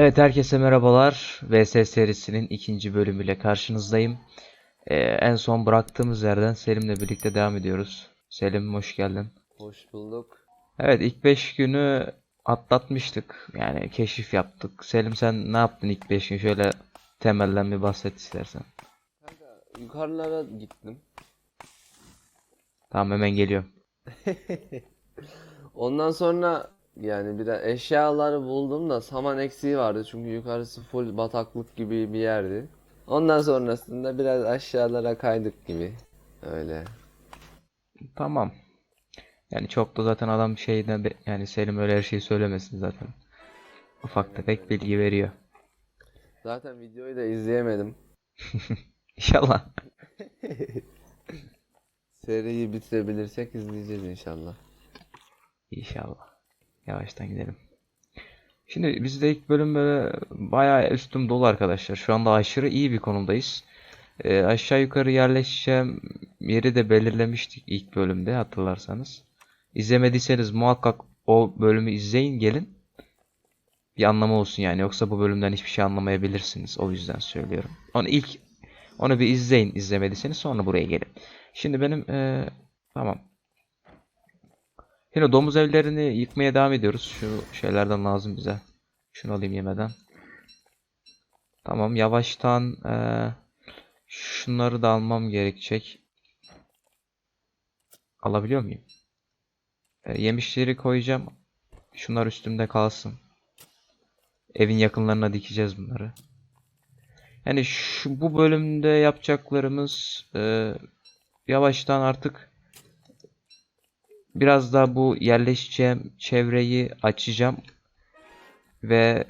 Evet herkese merhabalar. VS serisinin ikinci bölümüyle karşınızdayım. Ee, en son bıraktığımız yerden Selim'le birlikte devam ediyoruz. Selim hoş geldin. Hoş bulduk. Evet ilk 5 günü atlatmıştık. Yani keşif yaptık. Selim sen ne yaptın ilk 5 gün? Şöyle temelden bir bahset istersen. Kanka yukarılara gittim. Tamam hemen geliyorum. Ondan sonra yani biraz eşyaları buldum da saman eksiği vardı çünkü yukarısı full bataklık gibi bir yerdi. Ondan sonrasında biraz aşağılara kaydık gibi. Öyle. Tamam. Yani çok da zaten adam şeyden be- yani Selim öyle her şeyi söylemesin zaten. Ufak tefek bilgi veriyor. Zaten videoyu da izleyemedim. İnşallah. Seriyi bitirebilirsek izleyeceğiz inşallah. İnşallah. Yavaştan gidelim. Şimdi biz de ilk bölüm böyle bayağı üstüm dolu arkadaşlar. Şu anda aşırı iyi bir konumdayız. Ee, aşağı yukarı yerleşeceğim yeri de belirlemiştik ilk bölümde hatırlarsanız. İzlemediyseniz muhakkak o bölümü izleyin gelin. Bir anlamı olsun yani. Yoksa bu bölümden hiçbir şey anlamayabilirsiniz. O yüzden söylüyorum. Onu ilk onu bir izleyin izlemediyseniz sonra buraya gelin. Şimdi benim eee, tamam. Yine domuz evlerini yıkmaya devam ediyoruz. Şu şeylerden lazım bize. Şunu alayım yemeden. Tamam yavaştan eee, şunları da almam gerekecek. Alabiliyor muyum? E, yemişleri koyacağım. Şunlar üstümde kalsın. Evin yakınlarına dikeceğiz bunları. Yani şu bu bölümde yapacaklarımız eee, yavaştan artık Biraz daha bu yerleşeceğim çevreyi açacağım ve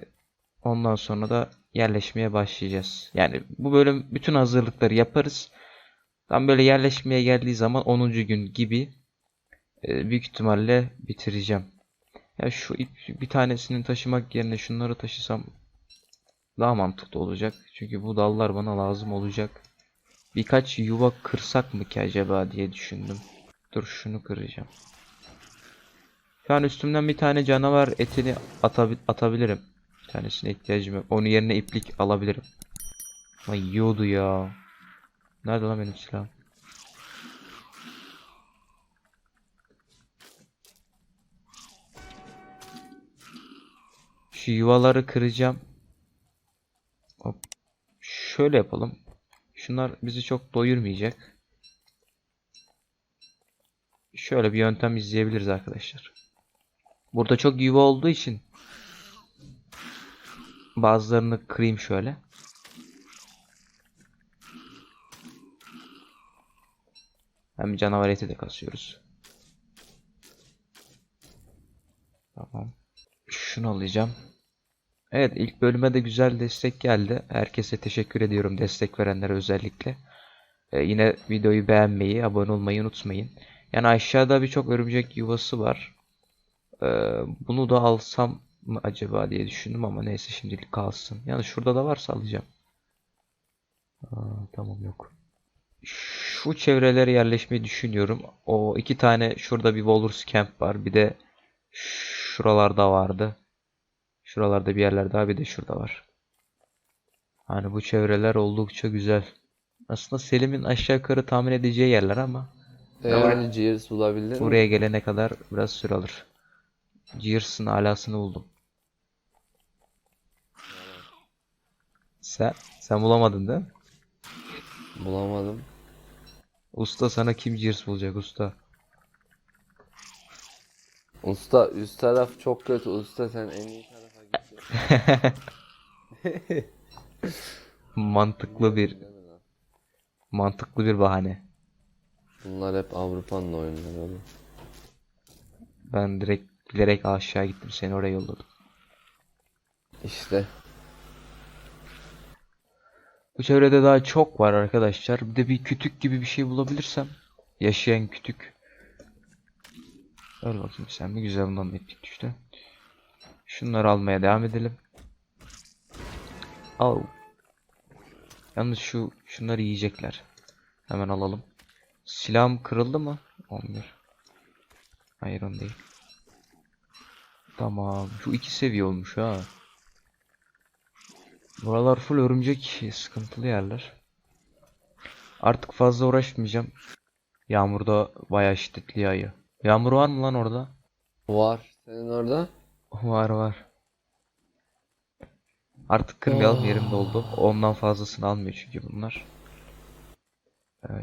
ondan sonra da yerleşmeye başlayacağız. Yani bu bölüm bütün hazırlıkları yaparız. Tam böyle yerleşmeye geldiği zaman 10. gün gibi e, büyük ihtimalle bitireceğim. Ya şu ip bir tanesini taşımak yerine şunları taşısam daha mantıklı olacak. Çünkü bu dallar bana lazım olacak. Birkaç yuva kırsak mı ki acaba diye düşündüm. Dur şunu kıracağım. Şu an üstümden bir tane canavar etini atabi- atabilirim. Bir tanesine ihtiyacım yok. Onun yerine iplik alabilirim. Ay yiyordu ya. Nerede lan benim silahım? Şu yuvaları kıracağım. Hop. Şöyle yapalım. Şunlar bizi çok doyurmayacak. Şöyle bir yöntem izleyebiliriz arkadaşlar. Burada çok yuva olduğu için bazılarını kırayım şöyle. Hem canavar eti de kasıyoruz. Tamam. Şunu alacağım. Evet ilk bölüme de güzel destek geldi. Herkese teşekkür ediyorum destek verenlere özellikle. Ee, yine videoyu beğenmeyi, abone olmayı unutmayın. Yani aşağıda birçok örümcek yuvası var. Ee, bunu da alsam mı acaba diye düşündüm ama neyse şimdilik kalsın. Yani şurada da varsa alacağım. Aa, tamam yok. Şu çevrelere yerleşmeyi düşünüyorum. O iki tane şurada bir Walrus Camp var. Bir de şuralarda vardı. Şuralarda bir yerler daha bir de şurada var. Hani bu çevreler oldukça güzel. Aslında Selim'in aşağı yukarı tahmin edeceği yerler ama Yani Gears bulabildin mi? buraya gelene kadar biraz süre alır. Gears'ın alasını buldum. Sen, sen bulamadın değil mi? Bulamadım. Usta sana kim Gears bulacak usta? Usta üst taraf çok kötü. Usta sen en iyi tarafa git. Mantıklı bir mantıklı bir bahane. Bunlar hep Avrupa'nın oyunları oğlum. Ben direkt bilerek aşağı gittim seni oraya yolladım. İşte. Bu çevrede daha çok var arkadaşlar. Bir de bir kütük gibi bir şey bulabilirsem. Yaşayan kütük. Ver bakayım sen bir güzel bundan ettik düştü. Şunları almaya devam edelim. Al. Yalnız şu şunları yiyecekler. Hemen alalım. Silahım kırıldı mı? 11. Hayır on değil. Tamam. Şu iki seviye olmuş ha. Buralar full örümcek sıkıntılı yerler. Artık fazla uğraşmayacağım. Yağmurda bayağı şiddetli yağıyor. Yağmur var mı lan orada? Var. Senin orada? Var var. Artık kırmayalım yerim doldu. Ondan fazlasını almıyor çünkü bunlar.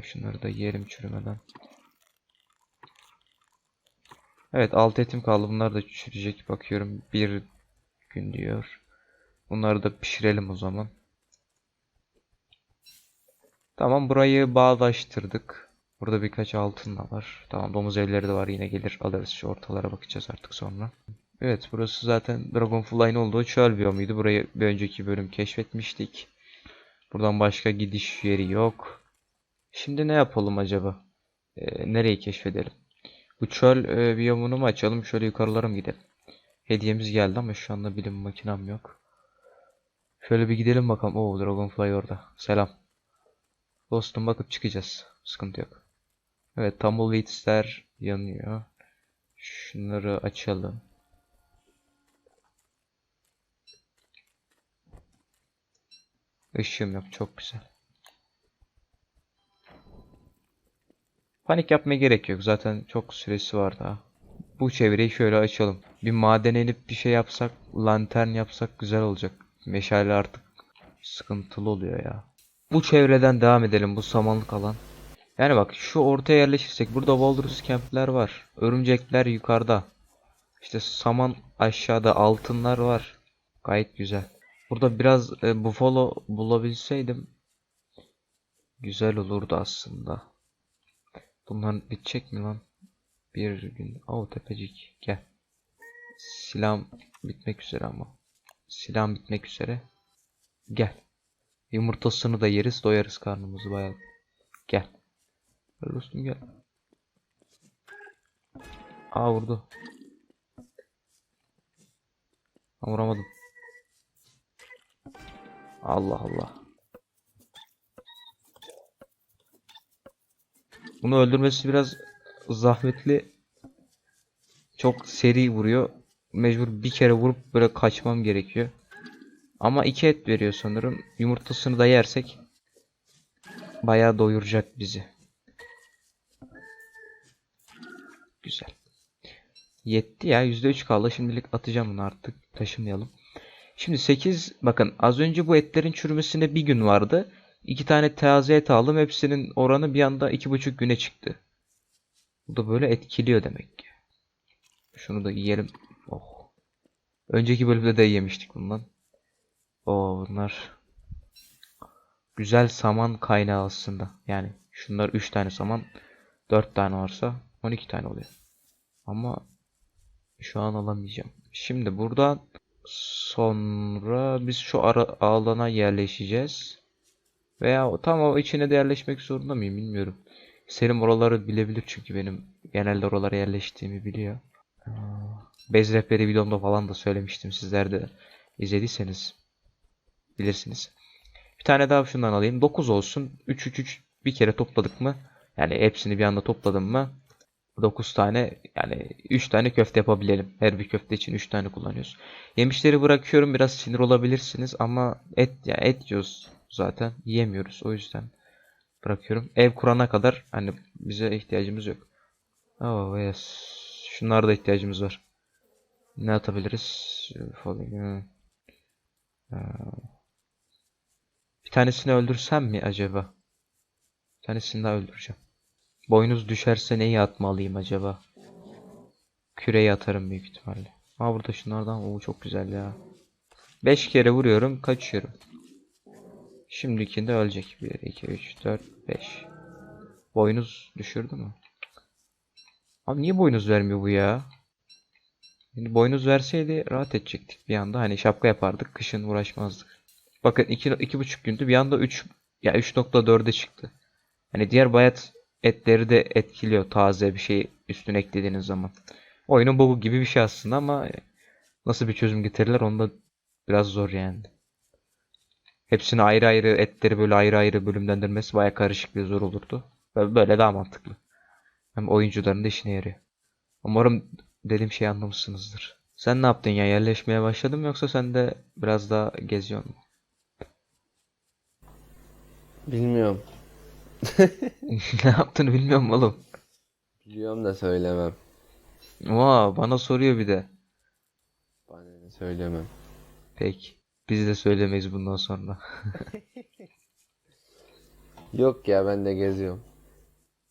Şunları da yiyelim çürümeden. Evet alt etim kaldı. Bunlar da çürüyecek bakıyorum. Bir gün diyor. Bunları da pişirelim o zaman. Tamam burayı bağdaştırdık. Burada birkaç altın da var. Tamam domuz evleri de var. Yine gelir alırız. Şu ortalara bakacağız artık sonra. Evet burası zaten Dragonfly'ın olduğu çöl biyomuydu. Burayı bir önceki bölüm keşfetmiştik. Buradan başka gidiş yeri yok. Şimdi ne yapalım acaba? Ee, nereyi keşfedelim? Bu çöl e, biyomunu mu açalım? Şöyle yukarılara mı gidelim? Hediyemiz geldi ama şu anda bilim makinam yok. Şöyle bir gidelim bakalım. Oo Dragonfly orada. Selam. Dostum bakıp çıkacağız. Sıkıntı yok. Evet Tumbleweeds'ler yanıyor. Şunları açalım. Işığım yok. Çok güzel. Panik yapmaya gerek yok. Zaten çok süresi var daha. Bu çevreyi şöyle açalım. Bir maden elip bir şey yapsak, lantern yapsak güzel olacak. Meşale artık sıkıntılı oluyor ya. Bu çevreden devam edelim bu samanlık alan. Yani bak şu ortaya yerleşirsek burada Walrus camp'ler var. Örümcekler yukarıda. İşte saman aşağıda altınlar var. Gayet güzel. Burada biraz e, buffalo bulabilseydim güzel olurdu aslında. Bunlar bitecek mi lan? Bir gün. Oo tepecik gel. Silahım bitmek üzere ama. Silahım bitmek üzere. Gel. Yumurtasını da yeriz doyarız karnımızı bayağı. Gel. Gel dostum gel. Aa vurdu. Aa, vuramadım. Allah Allah. Bunu öldürmesi biraz zahmetli. Çok seri vuruyor. Mecbur bir kere vurup böyle kaçmam gerekiyor. Ama iki et veriyor sanırım. Yumurtasını da yersek bayağı doyuracak bizi. Güzel. Yetti ya. %3 kaldı. Şimdilik atacağım bunu artık. Taşımayalım. Şimdi 8 bakın az önce bu etlerin çürümesinde bir gün vardı. İki tane taze et aldım. Hepsinin oranı bir anda iki buçuk güne çıktı. Bu da böyle etkiliyor demek ki. Şunu da yiyelim. Oh. Önceki bölümde de yemiştik bundan. Oo bunlar güzel saman kaynağı aslında. Yani şunlar 3 tane saman 4 tane varsa 12 tane oluyor. Ama şu an alamayacağım. Şimdi buradan sonra biz şu ara alana yerleşeceğiz. Veya tam o içine de yerleşmek zorunda mıyım bilmiyorum. Selim oraları bilebilir çünkü benim genelde oralara yerleştiğimi biliyor. Aa, Bez rehberi videomda falan da söylemiştim. Sizler de izlediyseniz bilirsiniz. Bir tane daha şundan alayım. 9 olsun. 3 3 3 bir kere topladık mı? Yani hepsini bir anda topladım mı? 9 tane yani 3 tane köfte yapabilelim. Her bir köfte için 3 tane kullanıyoruz. Yemişleri bırakıyorum. Biraz sinir olabilirsiniz ama et ya et yiyoruz zaten. Yiyemiyoruz. O yüzden bırakıyorum. Ev kurana kadar hani bize ihtiyacımız yok. Oh yes. Şunlara da ihtiyacımız var. Ne atabiliriz? Falling. Ee, Bir tanesini öldürsem mi acaba? Bir tanesini daha öldüreceğim. Boynuz düşerse neyi atmalıyım acaba? Küreyi atarım büyük ihtimalle. Aa burada şunlardan. Oo çok güzel ya. 5 kere vuruyorum. Kaçıyorum. Şimdikinde ölecek. 1, 2, 3, 4, 5. Boynuz düşürdü mü? Abi niye boynuz vermiyor bu ya? Şimdi boynuz verseydi rahat edecektik bir anda. Hani şapka yapardık. Kışın uğraşmazdık. Bakın 2 iki, buçuk gündü. Bir anda 3 ya 3.4'e çıktı. Hani diğer bayat etleri de etkiliyor taze bir şey üstüne eklediğiniz zaman. Oyunun bug'u gibi bir şey aslında ama nasıl bir çözüm getirirler onda biraz zor yani. Hepsini ayrı ayrı etleri böyle ayrı ayrı bölümlendirmesi baya karışık ve zor olurdu. Böyle daha mantıklı. Hem oyuncuların da işine yarıyor. Umarım dediğim şeyi anlamışsınızdır. Sen ne yaptın ya? Yerleşmeye başladın mı yoksa sen de biraz daha geziyor musun? Bilmiyorum. Ne yaptığını bilmiyorum oğlum. Biliyorum da söylemem. Vaa bana soruyor bir de. Bana ne söylemem. Peki. Biz de söylemeyiz bundan sonra. Yok ya ben de geziyorum.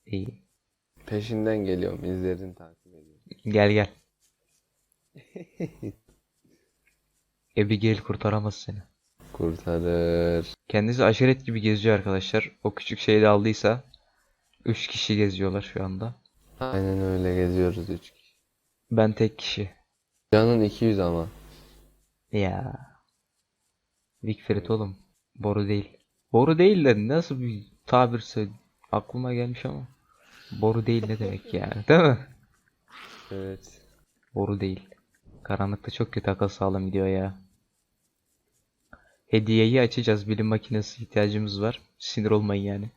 İyi. Peşinden geliyorum. izlerini takip ediyorum. Gel gel. Abigail kurtaramaz seni. Kurtarır. Kendisi aşiret gibi geziyor arkadaşlar. O küçük şeyi de aldıysa 3 kişi geziyorlar şu anda. Aynen öyle geziyoruz üç kişi. Ben tek kişi. Canın 200 ama. Ya. Wigfred oğlum. Boru değil. Boru değil de nasıl bir tabirse aklıma gelmiş ama. Boru değil ne demek yani değil mi? Evet. Boru değil. Karanlıkta çok kötü akıl sağlam gidiyor ya. Hediyeyi açacağız. Bilim makinesi ihtiyacımız var. Sinir olmayın yani.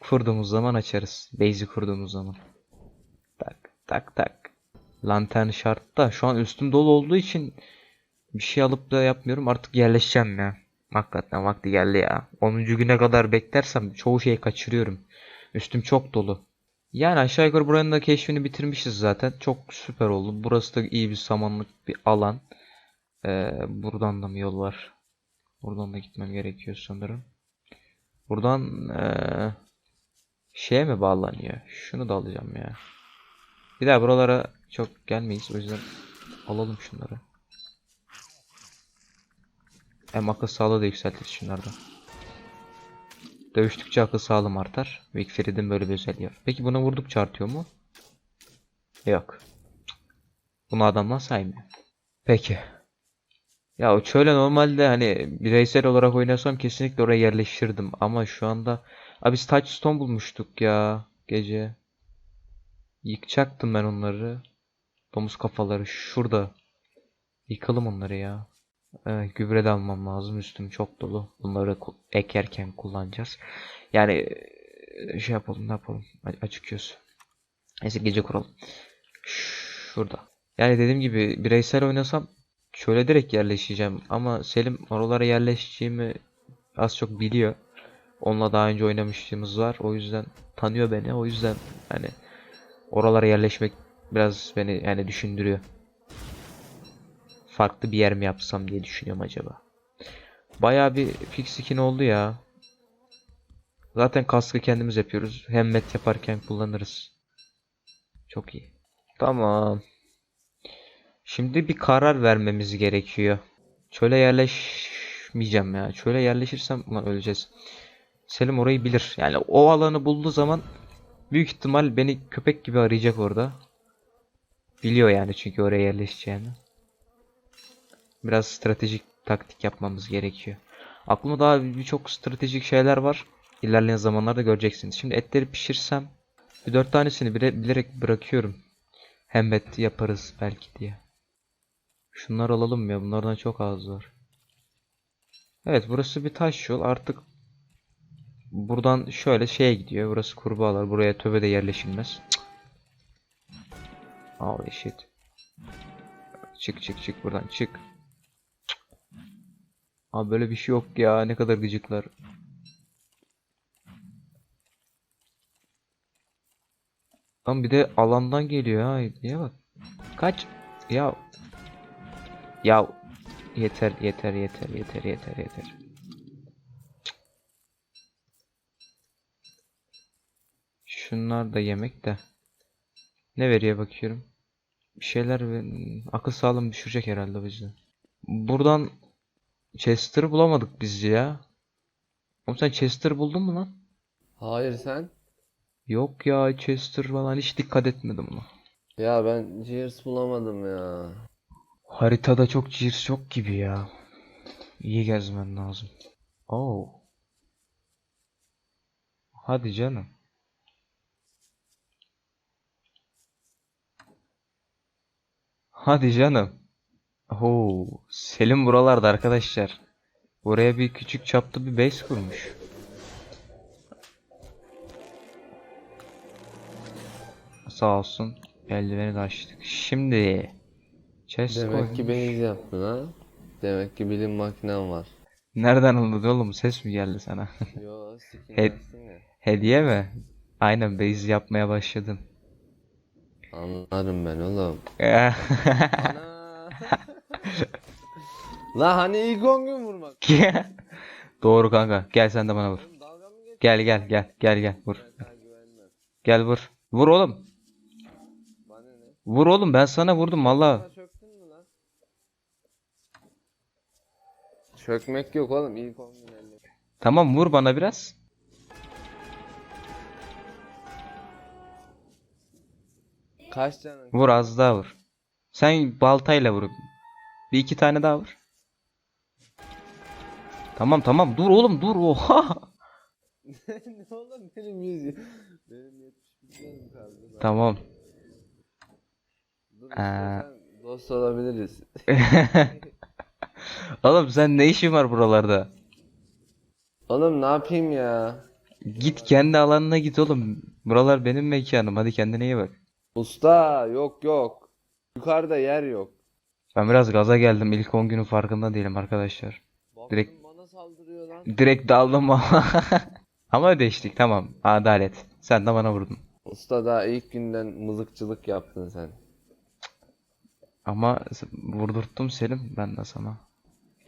Kurduğumuz zaman açarız. Base'i kurduğumuz zaman. Tak tak tak. Lantern şart da şu an üstüm dolu olduğu için bir şey alıp da yapmıyorum. Artık yerleşeceğim ya. Hakikaten vakti geldi ya. 10. güne kadar beklersem çoğu şeyi kaçırıyorum. Üstüm çok dolu. Yani aşağı yukarı buranın da keşfini bitirmişiz zaten. Çok süper oldu. Burası da iyi bir samanlık bir alan. Ee, buradan da mı yol var? Buradan da gitmem gerekiyor sanırım. Buradan ee, şeye mi bağlanıyor? Şunu da alacağım ya. Bir daha buralara çok gelmeyiz. O yüzden alalım şunları. Hem akıl sağlığı da yükseltiriz şunlardan. Dövüştükçe akıl sağlığım artar. Wigfried'in böyle bir özelliği var. Peki buna vurdukça artıyor mu? Yok. Bunu adamlar saymıyor. Peki. Ya şöyle normalde hani bireysel olarak oynasam kesinlikle oraya yerleştirdim. Ama şu anda... Abi biz Touchstone bulmuştuk ya gece. Yıkacaktım ben onları. Domuz kafaları şurada. Yıkalım onları ya. Evet, gübre de almam lazım. Üstüm çok dolu. Bunları ekerken kullanacağız. Yani e, şey yapalım ne yapalım. A- Açık göz. Neyse gece kuralım. Şurada. Yani dediğim gibi bireysel oynasam şöyle direkt yerleşeceğim. Ama Selim oralara yerleşeceğimi az çok biliyor. Onunla daha önce oynamışlığımız var. O yüzden tanıyor beni. O yüzden hani oralara yerleşmek biraz beni yani düşündürüyor farklı bir yer mi yapsam diye düşünüyorum acaba. Bayağı bir fix skin oldu ya. Zaten kaskı kendimiz yapıyoruz. Hem met yaparken kullanırız. Çok iyi. Tamam. Şimdi bir karar vermemiz gerekiyor. Çöle yerleşmeyeceğim ya. Çöle yerleşirsem ulan öleceğiz. Selim orayı bilir. Yani o alanı bulduğu zaman büyük ihtimal beni köpek gibi arayacak orada. Biliyor yani çünkü oraya yerleşeceğini. Biraz stratejik taktik yapmamız gerekiyor. Aklımda daha birçok stratejik şeyler var. İlerleyen zamanlarda göreceksiniz. Şimdi etleri pişirsem bir dört tanesini bile bilerek bırakıyorum. Hem et yaparız belki diye. Şunları alalım ya? Bunlardan çok az var. Evet burası bir taş yol. Artık buradan şöyle şeye gidiyor. Burası kurbağalar. Buraya töbe de yerleşilmez. Oh shit. Çık çık çık buradan çık. Abi böyle bir şey yok ya. Ne kadar gıcıklar. Lan bir de alandan geliyor ha. Niye bak. Kaç. Ya. Ya. Yeter yeter yeter yeter yeter yeter. Şunlar da yemek de. Ne veriyor bakıyorum. Bir şeyler akıl sağlığımı düşürecek herhalde bu yüzden. Buradan Chester bulamadık biz ya. Oğlum sen Chester buldun mu lan? Hayır sen? Yok ya Chester falan hiç dikkat etmedim ona. Ya ben Gears bulamadım ya. Haritada çok cirs çok gibi ya. İyi gezmen lazım. Oo. Hadi canım. Hadi canım. Oo, Selim buralarda arkadaşlar. Buraya bir küçük çaplı bir base kurmuş. Sağ olsun. Eldiveni de açtık. Şimdi chest Demek ki koymuş. beni yaptın ha. Demek ki bilim makinem var. Nereden anladın oğlum? Ses mi geldi sana? Yo He-. Hediye mi? Aynen base yapmaya başladım. Anlarım ben oğlum. Ana. La hani ilk 10 gün vurmak. Doğru kanka. Gel sen de bana vur. Gel gel gel gel gel vur. Gel vur. Vur oğlum. Vur oğlum ben sana vurdum valla. Çökmek yok oğlum ilk 10 gün. Tamam vur bana biraz. Kaç canın? Vur az daha vur. Sen baltayla vur. Bir iki tane daha vur. Tamam tamam dur oğlum dur oha. ne oğlum benim yüz benim 71 canım kaldı. lan. Tamam. Dur Ee. dost olabiliriz. Oğlum sen ne işin var buralarda? Oğlum ne yapayım ya? Git kendi alanına git oğlum. Buralar benim mekanım. Hadi kendine iyi bak. Usta yok yok. Yukarıda yer yok. Ben biraz gaza geldim. İlk 10 günün farkında değilim arkadaşlar. Direkt- Direkt daldım ama. Ama ödeştik tamam. Adalet. Sen de bana vurdun. Usta daha ilk günden mızıkçılık yaptın sen. Ama vurdurttum Selim ben de sana.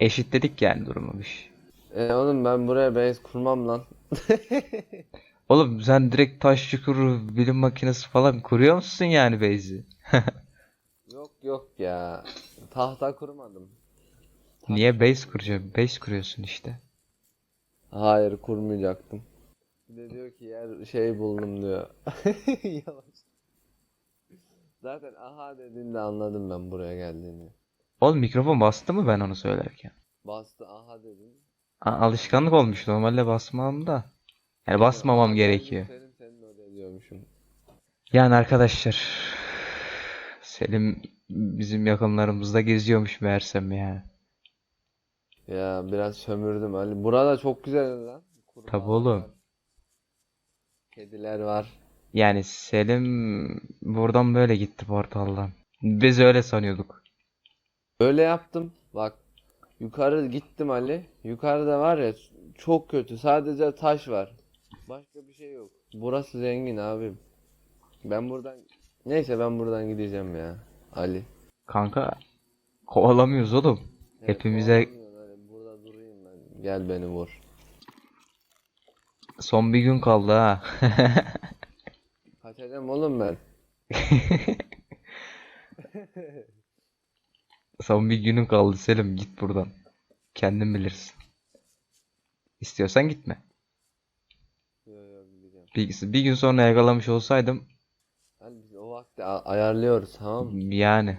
Eşitledik yani durumu bir şey. E oğlum ben buraya base kurmam lan. Oğlum sen direkt taş çukuru bilim makinesi falan kuruyor musun yani base'i? Yok yok ya. Tahta kurmadım. Niye base kuracaksın? Base kuruyorsun işte. Hayır kurmayacaktım. Bir de diyor ki yer şey buldum diyor. Yavaş. Zaten aha dediğinde anladım ben buraya geldiğini. Oğlum mikrofon bastı mı ben onu söylerken? Bastı aha dedim. A- alışkanlık olmuş normalde basmam da. Yani basmamam Aha gerekiyor. Senin senin öyle diyormuşum. Yani arkadaşlar Selim bizim yakınlarımızda geziyormuş meğersem yani. Ya biraz sömürdüm Ali. Burada çok güzel lan. Tabii Kurbağalar oğlum. var, Kediler var. Yani Selim buradan böyle gitti portaldan. Biz öyle sanıyorduk. Öyle yaptım. Bak yukarı gittim Ali. Yukarıda var ya çok kötü. Sadece taş var. Başka bir şey yok. Burası zengin abim. Ben buradan Neyse ben buradan gideceğim ya. Ali. Kanka kovalamıyoruz oğlum. Evet, Hepimize kovalamıyorsun Ali. Burada durayım ben. Gel beni vur. son bir gün kaldı ha. Kaçacağım oğlum ben. Son bir günün kaldı Selim git buradan. Kendin bilirsin. İstiyorsan gitme. Gideceğim. Bir, bir gün sonra yakalamış olsaydım Ali biz o vakti ayarlıyoruz tamam mı? yani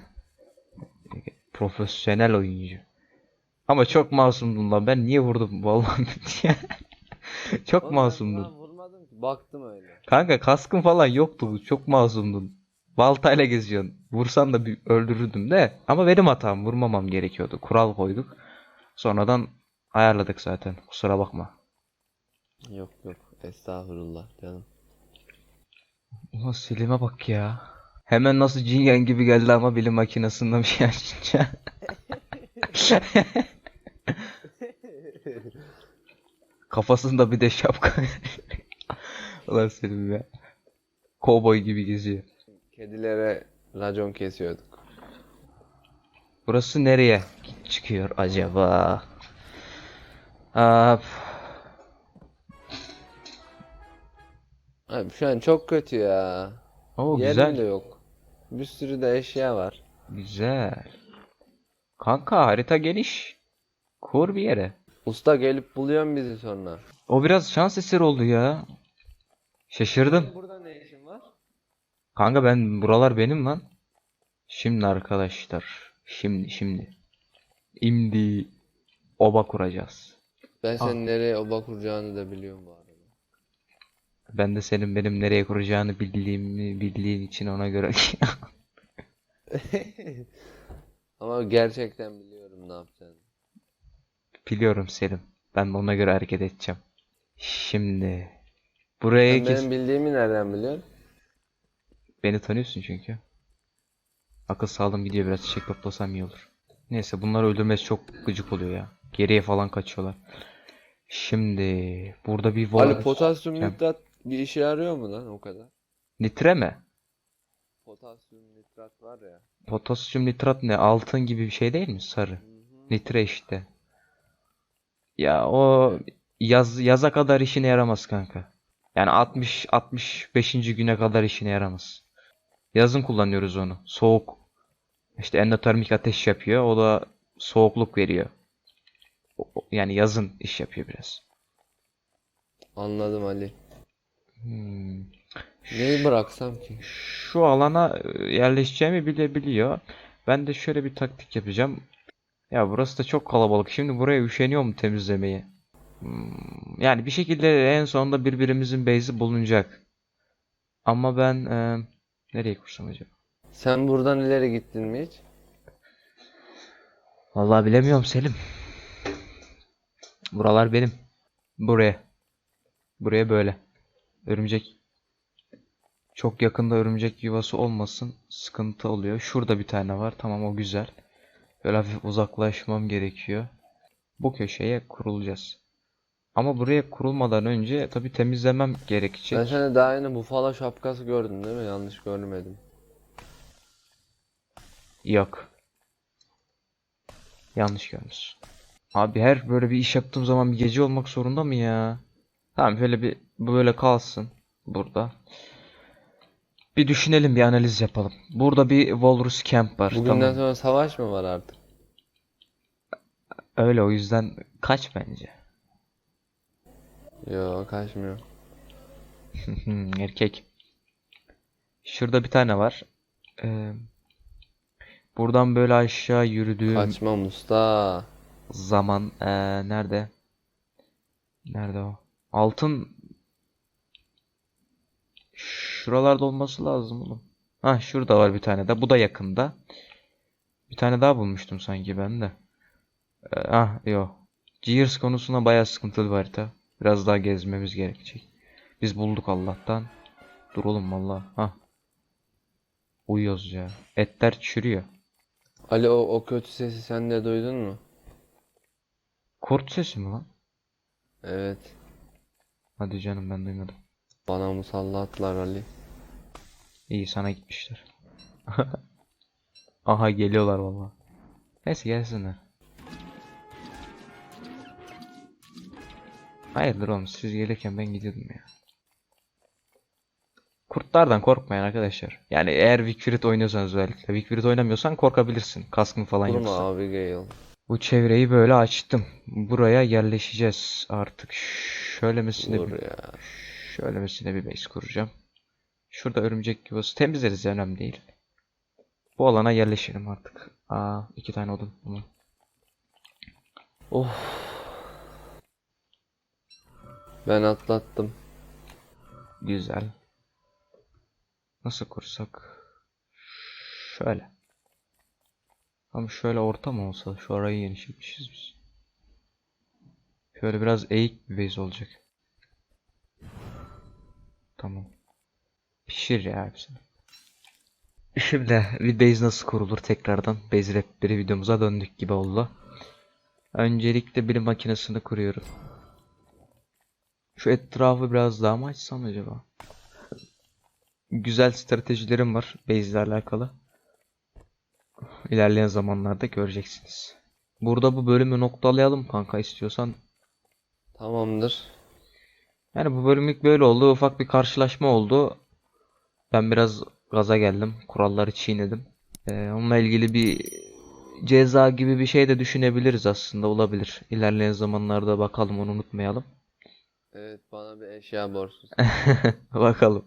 profesyonel oyuncu. Ama çok masumdun lan. Ben niye vurdum vallahi diye. Çok Oğlum ben masumdun. sana vurmadım ki. Baktım öyle. Kanka kaskın falan yoktu. Çok masumdun. Baltayla geziyorsun. Vursan da bir öldürürdüm de. Ama benim hatam. Vurmamam gerekiyordu. Kural koyduk. Sonradan ayarladık zaten. Kusura bakma. Yok yok. Estağfurullah canım. Ulan Selim'e bak ya. Hemen nasıl cingen gibi geldi ama bilim makinesinden bir şey açınca. Kafasında bir de şapka. Ulan Selim ya. Kovboy gibi geziyor. Kedilere racon kesiyorduk. Burası nereye çıkıyor acaba? Aa, Abi şu an çok kötü ya. o Yer güzel. bile yok. Bir sürü de eşya var. Güzel. Kanka harita geniş. Kur bir yere. Usta gelip buluyor bizi sonra. O biraz şans eseri oldu ya. Şaşırdım. Burada ne işin var? Kanka ben buralar benim lan. Şimdi arkadaşlar. Şimdi şimdi. Şimdi oba kuracağız. Ben Ah. senin nereye oba kuracağını da biliyorum bu arada. Ben de senin benim nereye kuracağını bildiğimi bildiğin için ona göre Ama gerçekten biliyorum ne yapacağını. Biliyorum Selim. Ben de ona göre hareket edeceğim. Şimdi buraya Sen kes- benim bildiğimi nereden biliyorsun? Beni tanıyorsun çünkü. Akıl sağlığım gidiyor biraz çiçek toplasam iyi olur. Neyse bunları öldürmesi çok gıcık oluyor ya. Geriye falan kaçıyorlar. Şimdi burada bir Ali vol potasyum nitrat bir işe yarıyor mu lan o kadar? nitre mi? Potasyum nitrat var ya. Potasyum nitrat ne? Altın gibi bir şey değil mi? Sarı. Hı hı. Nitre işte. Ya o yaz yaza kadar işine yaramaz kanka. Yani 60 65. güne kadar işine yaramaz. Yazın kullanıyoruz onu. Soğuk işte endotermik ateş yapıyor. O da soğukluk veriyor. Yani yazın iş yapıyor biraz. Anladım Ali. Hmm. Neyi bıraksam ki? Şu alana e, yerleşeceğimi bile biliyor. Ben de şöyle bir taktik yapacağım. Ya burası da çok kalabalık. Şimdi buraya üşeniyor mu temizlemeye? Hmm, Yani bir şekilde en sonunda birbirimizin base'i bulunacak. Ama ben e, nereye kursam acaba? Sen buradan ileri gittin mi hiç? Vallahi bilemiyorum Selim. Buralar benim. Buraya. Buraya böyle. Örümcek. Çok yakında örümcek yuvası olmasın. Sıkıntı oluyor. Şurada bir tane var. Tamam o güzel. Böyle hafif uzaklaşmam gerekiyor. Bu köşeye kurulacağız. Ama buraya kurulmadan önce tabii temizlemem gerekecek. Ben seni daha yeni bufalo şapkası gördüm değil mi? Yanlış görmedim. Yok. Yanlış görmüş. Abi her böyle bir iş yaptığım zaman bir gece olmak zorunda mı ya? Tamam şöyle bir böyle kalsın burada. Bir düşünelim bir analiz yapalım. Burada bir Walrus Camp var. Bugünden Tamam. sonra savaş mı var artık? Öyle o yüzden kaç bence. Yok kaçmıyor. Erkek. Şurada bir tane var. Ee, buradan böyle aşağı yürüdüğüm Kaçmam usta. zaman ee, nerede? Nerede o? Altın şuralarda olması lazım oğlum. Ha şurada var bir tane de. Bu da yakında. Bir tane daha bulmuştum sanki ben de. Ee, ah yok. Gears konusunda bayağı sıkıntılı bir harita. Biraz daha gezmemiz gerekecek. Biz bulduk Allah'tan. Dur oğlum valla. Ha. Uyuyoruz ya. Etler çürüyor. Ali o, o kötü sesi sen de duydun mu? Kurt sesi mi lan? Evet. Hadi canım ben duymadım. Bana musallatlar Ali. İyi sana gitmişler. Aha geliyorlar valla. Neyse gelsinler. Hayırdır oğlum siz gelirken ben gidiyordum ya. Kurtlardan korkmayın arkadaşlar. Yani eğer Victorit oynuyorsan özellikle. Victorit oynamıyorsan korkabilirsin. Kaskın falan Durma yoksa. abi Gale. Bu çevreyi böyle açtım. Buraya yerleşeceğiz artık. Şöylemesine Dur bir, ya. Şöylemesine bir base kuracağım. Şurada örümcek yuvası temizleriz ya, önemli değil. Bu alana yerleşelim artık. Aa iki tane odun. Tamam. Of. Ben atlattım. Güzel. Nasıl kursak? Şöyle. Ama şöyle orta mı olsa? Şu arayı genişletmişiz biz. Şöyle biraz eğik bir base olacak. Tamam. Pişir ya hepsini. Şimdi bir base nasıl kurulur tekrardan base rehberi videomuza döndük gibi oldu. Öncelikle bir makinesini kuruyorum. Şu etrafı biraz daha mı açsam acaba? Güzel stratejilerim var base ile alakalı. İlerleyen zamanlarda göreceksiniz. Burada bu bölümü noktalayalım kanka istiyorsan. Tamamdır. Yani bu bölümlük böyle oldu. Ufak bir karşılaşma oldu. Ben biraz gaza geldim. Kuralları çiğnedim. Ee, onunla ilgili bir ceza gibi bir şey de düşünebiliriz aslında. Olabilir. İlerleyen zamanlarda bakalım onu unutmayalım. Evet bana bir eşya borçlusun. Bakalım.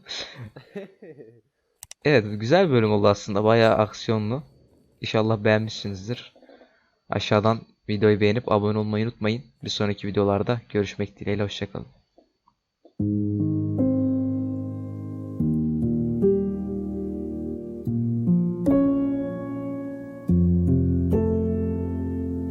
Evet güzel bir bölüm oldu aslında. Bayağı aksiyonlu. İnşallah beğenmişsinizdir. Aşağıdan videoyu beğenip abone olmayı unutmayın. Bir sonraki videolarda görüşmek dileğiyle. Hoşçakalın. thank you